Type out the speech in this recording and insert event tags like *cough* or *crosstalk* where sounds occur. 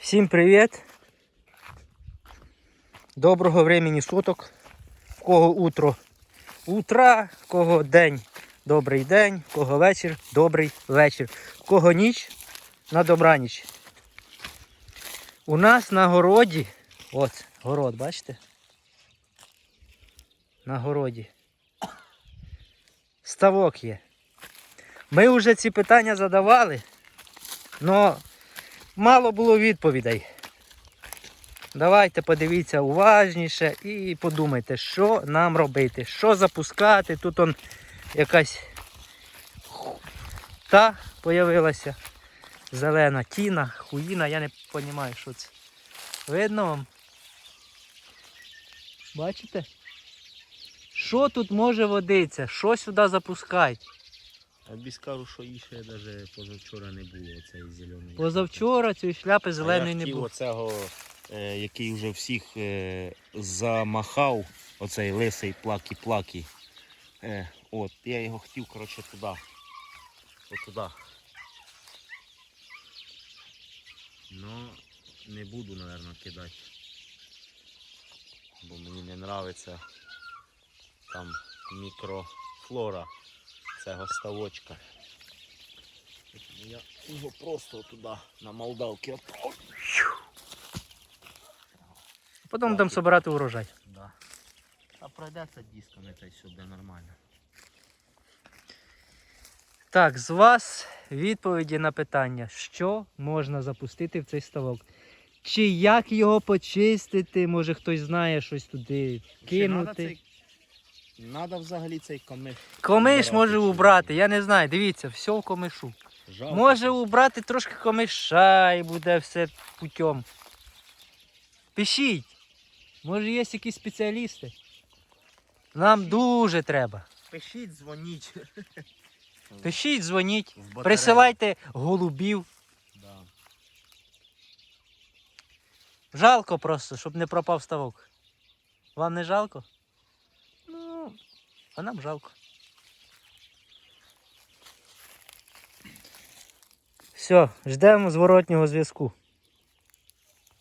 Всім привіт! Доброго времени суток. В кого утро утра, в кого день добрий день, в кого вечір добрий вечір, в кого ніч на добраніч. У нас на городі, от город, бачите? На городі. Ставок є. Ми вже ці питання задавали, але мало було відповідей. Давайте подивіться уважніше і подумайте, що нам робити, що запускати. Тут он якась та появилася. Зелена тіна, хуїна, я не розумію, що це. Видно вам? Бачите? Що тут може водитися? Що сюди запускати? А скажу, що її ще навіть позавчора не було, цієї зеленої. Позавчора цієї шляпи зеленої не було. оцього, е, який вже всіх е, замахав, оцей лисий плакі-плакі. Е, от, я його хотів, коротше, туди. Отуди. Ну, не буду, мабуть, кидати. Бо мені не подобається там мікрофлора цього ставочка. Я його просто туди на молдавки відправлю. Потім будемо збирати урожай. Да. А пройдеться дисками, та й все буде нормально. Так, з вас відповіді на питання, що можна запустити в цей ставок. Чи як його почистити, може хтось знає щось туди кинути. Надо взагалі цей комиш. Комиш може убрати, я не знаю, дивіться, все в комишу. Жалко Може убрати трошки комиша і буде все путем. Пишіть. Може є якісь спеціалісти. Нам дуже треба. Пишіть, дзвоніть. *laughs* Пишіть, дзвоніть, присилайте голубів. Да. Жалко просто, щоб не пропав ставок. Вам не жалко? А нам жалко. Все, ждемо зворотнього зв'язку.